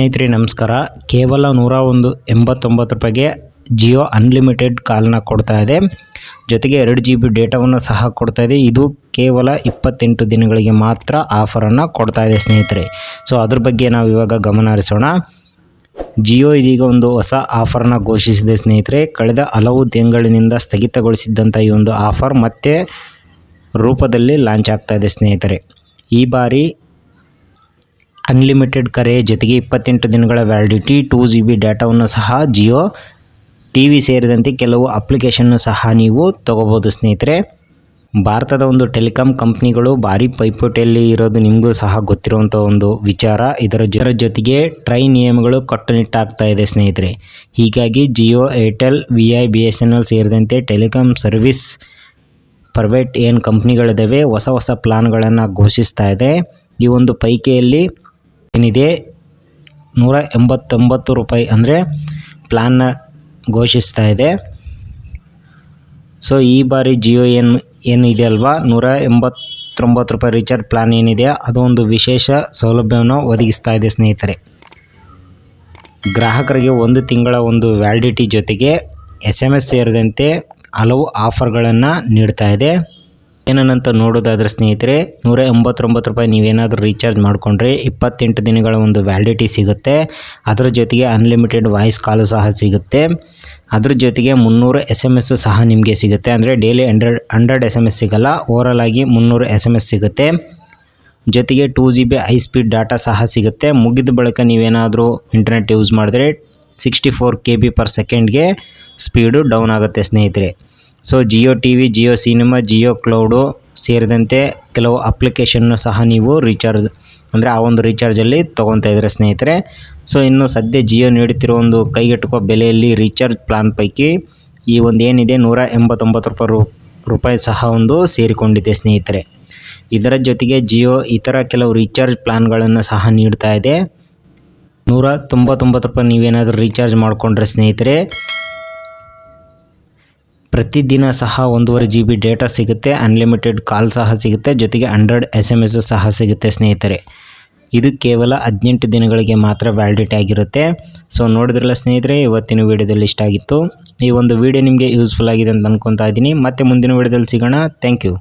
ಸ್ನೇಹಿತರೆ, ನಮಸ್ಕಾರ. ಕೇವಲ ನೂರ ಒಂದು ಎಂಬತ್ತೊಂಬತ್ತು ರೂಪಾಯಿಗೆ ಜಿಯೋ ಅನ್ಲಿಮಿಟೆಡ್ ಕಾಲ್ನ ಕೊಡ್ತಾ ಇದೆ. ಜೊತೆಗೆ ಎರಡು ಜಿ ಬಿ ಡೇಟಾವನ್ನು ಸಹ ಕೊಡ್ತಾ ಇದೆ. ಇದು ಕೇವಲ ಇಪ್ಪತ್ತೆಂಟು ದಿನಗಳಿಗೆ ಮಾತ್ರ ಆಫರನ್ನು ಕೊಡ್ತಾ ಇದೆ ಸ್ನೇಹಿತರೆ. ಸೊ, ಅದ್ರ ಬಗ್ಗೆ ನಾವು ಇವಾಗ ಗಮನ ಹರಿಸೋಣ. ಜಿಯೋ ಇದೀಗ ಒಂದು ಹೊಸ ಆಫರನ್ನು ಘೋಷಿಸಿದೆ ಸ್ನೇಹಿತರೆ. ಕಳೆದ ಹಲವು ತಿಂಗಳಿನಿಂದ ಸ್ಥಗಿತಗೊಳಿಸಿದ್ದಂಥ ಈ ಒಂದು ಆಫರ್ ಮತ್ತೆ ರೂಪದಲ್ಲಿ ಲಾಂಚ್ ಆಗ್ತಾ ಇದೆ ಸ್ನೇಹಿತರೆ. ಈ ಬಾರಿ ಅನ್ಲಿಮಿಟೆಡ್ ಕರೆ ಜೊತೆಗೆ ಇಪ್ಪತ್ತೆಂಟು ದಿನಗಳ ವ್ಯಾಲಿಡಿಟಿ ಟೂ ಜಿ ಬಿ ಡೇಟಾವನ್ನು ಸಹ ಜಿಯೋ ಟಿ ವಿ ಸೇರಿದಂತೆ ಕೆಲವು ಅಪ್ಲಿಕೇಶನ್ನು ಸಹ ನೀವು ತಗೋಬೋದು ಸ್ನೇಹಿತರೆ. ಭಾರತದ ಒಂದು ಟೆಲಿಕಾಂ ಕಂಪ್ನಿಗಳು ಭಾರಿ ಪೈಪೋಟಿಯಲ್ಲಿ ಇರೋದು ನಿಮಗೂ ಸಹ ಗೊತ್ತಿರುವಂಥ ಒಂದು ವಿಚಾರ. ಇದರ ಜೊತೆ ಜೊತೆಗೆ ಟ್ರೈ ನಿಯಮಗಳು ಕಟ್ಟುನಿಟ್ಟಾಗ್ತಾ ಇದೆ ಸ್ನೇಹಿತರೆ. ಹೀಗಾಗಿ Jio Airtel V I B S N L ಸೇರಿದಂತೆ ಟೆಲಿಕಾಂ ಸರ್ವಿಸ್ ಪ್ರೈವೇಟ್ ಏನು ಕಂಪ್ನಿಗಳಿದ್ದಾವೆ ಹೊಸ ಹೊಸ ಪ್ಲಾನ್ಗಳನ್ನು ಘೋಷಿಸ್ತಾ ಇದೆ. ಈ ಒಂದು ಪೈಕಿಯಲ್ಲಿ ಏನಿದೆ? ನೂರ ಎಂಬತ್ತೊಂಬತ್ತು ರೂಪಾಯಿ ಅಂದರೆ ಪ್ಲ್ಯಾನ್ನ ಘೋಷಿಸ್ತಾ ಇದೆ. ಸೊ ಈ ಬಾರಿ ಜಿಯೋ ಏನು ಏನಿದೆ ಅಲ್ವಾ? ನೂರ ಎಂಬತ್ತೊಂಬತ್ತು ರೂಪಾಯಿ ರೀಚಾರ್ಜ್ ಪ್ಲ್ಯಾನ್ ಏನಿದೆ? ಅದು ಒಂದು ವಿಶೇಷ ಸೌಲಭ್ಯವನ್ನು ಒದಗಿಸ್ತಾ ಇದೆ ಸ್ನೇಹಿತರೆ. ಗ್ರಾಹಕರಿಗೆ ಒಂದು ತಿಂಗಳ ಒಂದು ವ್ಯಾಲಿಡಿಟಿ ಜೊತೆಗೆ ಎಸ್ ಎಂ ಎಸ್ ಸೇರಿದಂತೆ ಹಲವು ಆಫರ್ಗಳನ್ನು ನೀಡ್ತಾ ಇದೆ. ಏನನ್ನಂತ ನೋಡೋದಾದರೆ ಸ್ನೇಹಿತರೆ, ನೂರ ಎಂಬತ್ತೊಂಬತ್ತು ರೂಪಾಯಿ ನೀವೇನಾದರೂ ರೀಚಾರ್ಜ್ ಮಾಡಿಕೊಂಡ್ರೆ ಇಪ್ಪತ್ತೆಂಟು ದಿನಗಳ ಒಂದು ವ್ಯಾಲಿಡಿಟಿ ಸಿಗುತ್ತೆ. ಅದರ ಜೊತೆಗೆ ಅನ್ಲಿಮಿಟೆಡ್ ವಾಯ್ಸ್ ಕಾಲು ಸಹ ಸಿಗುತ್ತೆ. ಅದ್ರ ಜೊತೆಗೆ ಮುನ್ನೂರು ಎಸ್ ಎಂ ಎಸ್ಸು ಸಹ ನಿಮಗೆ ಸಿಗುತ್ತೆ. ಅಂದರೆ daily hundred hundred S M S ಸಿಗಲ್ಲ ಓವರಲ್ ಆಗಿ ಮುನ್ನೂರು ಎಸ್ ಎಂ ಎಸ್ ಸಿಗುತ್ತೆ. ಜೊತೆಗೆ two G B high speed data ಸಹ ಸಿಗುತ್ತೆ. ಮುಗಿದ ಬಳಿಕ ನೀವೇನಾದರೂ ಇಂಟರ್ನೆಟ್ ಯೂಸ್ ಮಾಡಿದ್ರೆ sixty four K B per ಸೆಕೆಂಡ್ಗೆ speed down ಆಗುತ್ತೆ ಸ್ನೇಹಿತರೆ. So Jio T V Jio cinema Jio cloud ಸೇರಿದಂತೆ ಕೆಲವು ಅಪ್ಲಿಕೇಶನ್ನು ಸಹ ನೀವು ರೀಚಾರ್ಜ್ ಅಂದರೆ ಆ ಒಂದು ರೀಚಾರ್ಜಲ್ಲಿ ತೊಗೊತಾ ಇದ್ದಾರೆ ಸ್ನೇಹಿತರೆ. ಸೊ ಇನ್ನು ಸದ್ಯ ಜಿಯೋ ನೀಡುತ್ತಿರುವ ಒಂದು ಕೈಗೆಟುಕುವ ಬೆಲೆಯಲ್ಲಿ ರೀಚಾರ್ಜ್ ಪ್ಲಾನ್ ಪೈಕಿ ಈ ಒಂದು ಏನಿದೆ ನೂರ ಎಂಬತ್ತೊಂಬತ್ತು ರೂಪಾಯಿ ರೂಪಾಯಿ ಸಹ ಒಂದು ಸೇರಿಕೊಂಡಿದೆ ಸ್ನೇಹಿತರೆ. ಇದರ ಜೊತೆಗೆ ಜಿಯೋ ಇತರ ಕೆಲವು ರೀಚಾರ್ಜ್ ಪ್ಲಾನ್ಗಳನ್ನು ಸಹ ನೀಡ್ತಾ ಇದೆ. ನೂರ ತೊಂಬತ್ತೊಂಬತ್ತು ರೂಪಾಯಿ ನೀವೇನಾದರೂ ರೀಚಾರ್ಜ್ ಮಾಡಿಕೊಂಡ್ರೆ ಸ್ನೇಹಿತರೆ ಪ್ರತಿದಿನ ಸಹ ಒಂದೂವರೆ ಜಿ ಬಿ ಡೇಟಾ ಸಿಗುತ್ತೆ ಅನ್ಲಿಮಿಟೆಡ್ ಕಾಲ್ ಸಹ ಸಿಗುತ್ತೆ, ಜೊತೆಗೆ ಹಂಡ್ರೆಡ್ ಎಸ್ ಎಂ ಎಸ್ ಸಹ ಸಿಗುತ್ತೆ ಸ್ನೇಹಿತರೆ. ಇದು ಕೇವಲ ಹದಿನೆಂಟು ದಿನಗಳಿಗೆ ಮಾತ್ರ ವ್ಯಾಲಿಡಿಟಿ ಆಗಿರುತ್ತೆ. ಸೊ ನೋಡಿದ್ರಲ್ಲ ಸ್ನೇಹಿತರೆ, ಇವತ್ತಿನ ವೀಡಿಯೋದಲ್ಲಿ ಇಷ್ಟ ಆಗಿತ್ತು ಈ ಒಂದು ವಿಡಿಯೋ ನಿಮಗೆ ಯೂಸ್ಫುಲ್ ಆಗಿದೆ ಅಂತ ಅನ್ಕೊತಾ ಇದ್ದೀನಿ. ಮತ್ತೆ ಮುಂದಿನ ವೀಡಿಯೋದಲ್ಲಿ ಸಿಗೋಣ. Thank you